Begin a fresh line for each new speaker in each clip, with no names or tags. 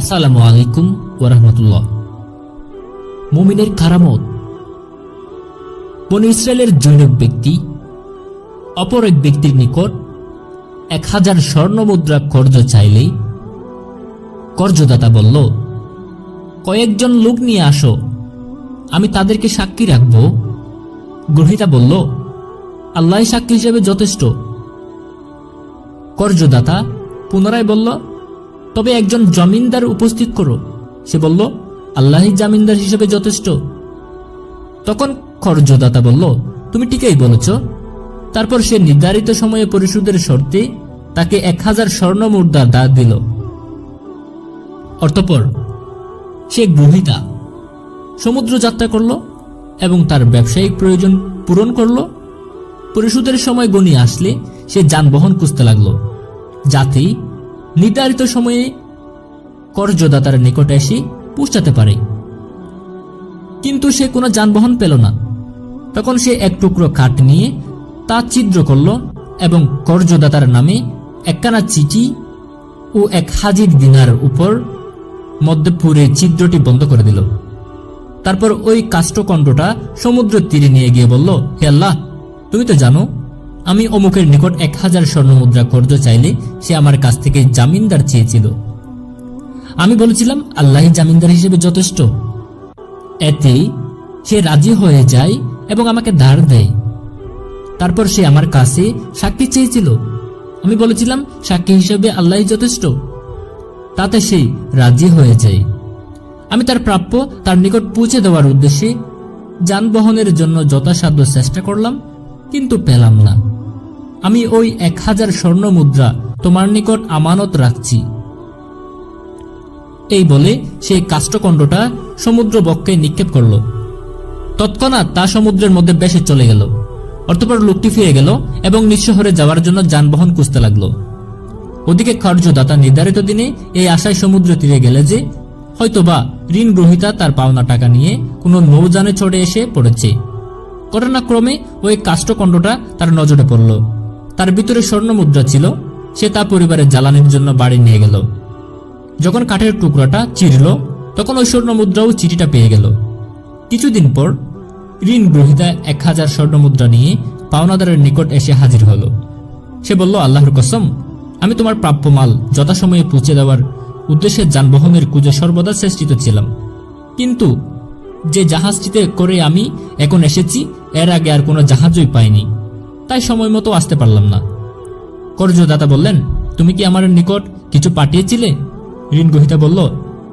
আসসালামু আলাইকুম ওরহমতুল্লাহ মুমিনের কারামত বন ইসরায়েলের জৈনক ব্যক্তি অপর এক ব্যক্তির নিকট এক হাজার স্বর্ণ মুদ্রা কর্জ চাইলেই কর্জদাতা বলল কয়েকজন লোক নিয়ে আসো, আমি তাদেরকে সাক্ষী রাখব। গ্রহিতা বলল আল্লাহ সাক্ষী হিসেবে যথেষ্ট। কর্জদাতা পুনরায় বলল তবে একজন জমিনদার উপস্থিত করো। সে বলল, আল্লাহই জামিনদার হিসেবে যথেষ্ট। তখন কর্জদাতা বলল, তুমি ঠিকই বলেছ। তারপর সে নির্ধারিত সময়ে পরিশোধের শর্তে তাকে এক হাজার স্বর্ণ মুদ্রা দা দিল। অর্থপর সে গ্রহিতা সমুদ্র যাত্রা করল এবং তার ব্যবসায়িক প্রয়োজন পূরণ করল। পরিশোধের সময় গণিয়ে আসলে সে যানবাহন খুঁজতে লাগল। যাতে নির্ধারিত সময়ে কর্জদাতার নিকটে এসে পৌঁছাতে পারে। কিন্তু সে কোনো যানবাহন পেল না। তখন সে এক টুকরো কাঠ নিয়ে তা ছিদ্র করল এবং কর্জদাতার নামে একখানা চিঠি ও এক হাজির দিনার উপর মধ্যে পুরে ছিদ্রটি বন্ধ করে দিল। তারপর ওই কাষ্ঠকণ্ডটা সমুদ্র তীরে নিয়ে গিয়ে বলল, হে আল্লাহ, তুমি তো জানো আমি অমুকের নিকট এক হাজার স্বর্ণ মুদ্রা কর্জ চাইলে সে আমার কাছ থেকে জামিনদার চেয়েছিল। আমি বলেছিলাম আল্লাহ জামিনদার হিসেবে যথেষ্ট। এতে সে রাজি হয়ে যায় এবং আমাকে ধার দেয়। তারপর সে আমার কাছে সাক্ষী চেয়েছিল। আমি বলেছিলাম, সাক্ষী হিসেবে আল্লাহ যথেষ্ট। তাতে সে রাজি হয়ে যায়। আমি তার প্রাপ্য, তার নিকট পৌঁছে দেওয়ার উদ্দেশ্যে যানবাহনের জন্য যথাসাধ্য চেষ্টা করলাম, কিন্তু পেলাম না। আমি ওই এক হাজার স্বর্ণ মুদ্রা তোমার নিকট আমানত রাখছি। এই বলে সেই কাষ্ঠকণ্ডটা সমুদ্র বক্ষে নিক্ষেপ করল। তৎক্ষণাৎ তা সমুদ্রের মধ্যে বেশে চলে গেল। অর্থপর লোকটি ফিরে গেল এবং নিঃশহরে যাওয়ার জন্য যানবাহন খুঁজতে লাগল। ওদিকে কার্যদাতা নির্ধারিত দিনে এই আশায় সমুদ্র তীরে গেলে যে হয়তোবা ঋণ গ্রহিতা তার পাওনা টাকা নিয়ে কোনো নৌযানে চড়ে এসে পড়েছে। ঘটনাক্রমে ওই কাষ্ঠকণ্ডটা তার নজরে পড়ল। তার ভিতরে স্বর্ণ মুদ্রা ছিল, সে তা পরিবারের জ্বালানির জন্য বাড়ি নিয়ে গেল। যখন কাঠের টুকরাটা চিরল, তখন ওই স্বর্ণ মুদ্রাও চিঠিটা পেয়ে গেল। কিছুদিন পর, ঋণ গ্রহিতা এক হাজার স্বর্ণ মুদ্রা নিয়ে পাওনাদারের নিকট এসে হাজির হলো। সে বলল, আল্লাহর কসম, আমি তোমার প্রাপ্য মাল যথাসময়ে পৌঁছে দেওয়ার উদ্দেশ্যে যানবাহনের কুজে সর্বদা চেষ্টিত ছিলাম। কিন্তু যে জাহাজটিতে করে আমি এখন এসেছি, এর আগে আর কোনো জাহাজই পাইনি। তাই সময় মতো আসতে পারলাম না। কর্জদাতা বললেন, তুমি কি আমার নিকট কিছু পাঠিয়েছিলে? ঋণ গ্রহিতা বলল,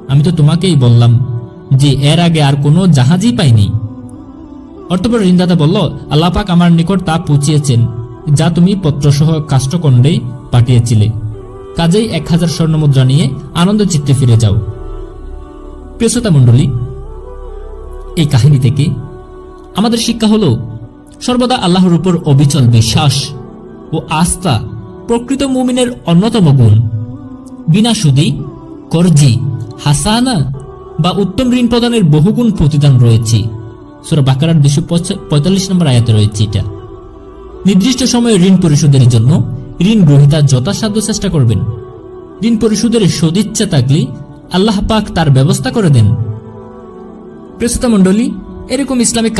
আমি তো তোমাকেই বললাম যে এর আগে আর কোনো জাহাজই পাইনি। অর্থপর ঋণদাতা বলল, আল্লাপাক আমার নিকট তা পৌঁছিয়েছেন, যা তুমি পত্রসহ কাষ্ঠকণ্ডে পাঠিয়েছিলে। কাজেই এক হাজার স্বর্ণ মুদ্রা নিয়ে আনন্দ চিত্তে ফিরে যাও। প্রিয়তা মণ্ডলী, এই কাহিনী থেকে আমাদের শিক্ষা হলো সর্বদা আল্লাহর উপর অবিচল বিশ্বাস ও আস্থা প্রকৃত মুমিনের অন্যতম গুণ। বিনা সুদি, করজি, হাসানা বা উত্তম ঋণ প্রদানের বহুগুণ প্রতিদান রয়েছে। সুরা বাকারার দুশো পঁয়তাল্লিশ নম্বর আয়াতে রয়েছে এটা। নির্দিষ্ট সময়ে ঋণ পরিশোধের জন্য ঋণ গ্রহীতা যথাসাধ্য চেষ্টা করবেন। ঋণ পরিশোধের সদিচ্ছা থাকলে আল্লাহ পাক তার ব্যবস্থা করে দেন। প্রস্তুত মণ্ডলী, এরকম ইসলামিক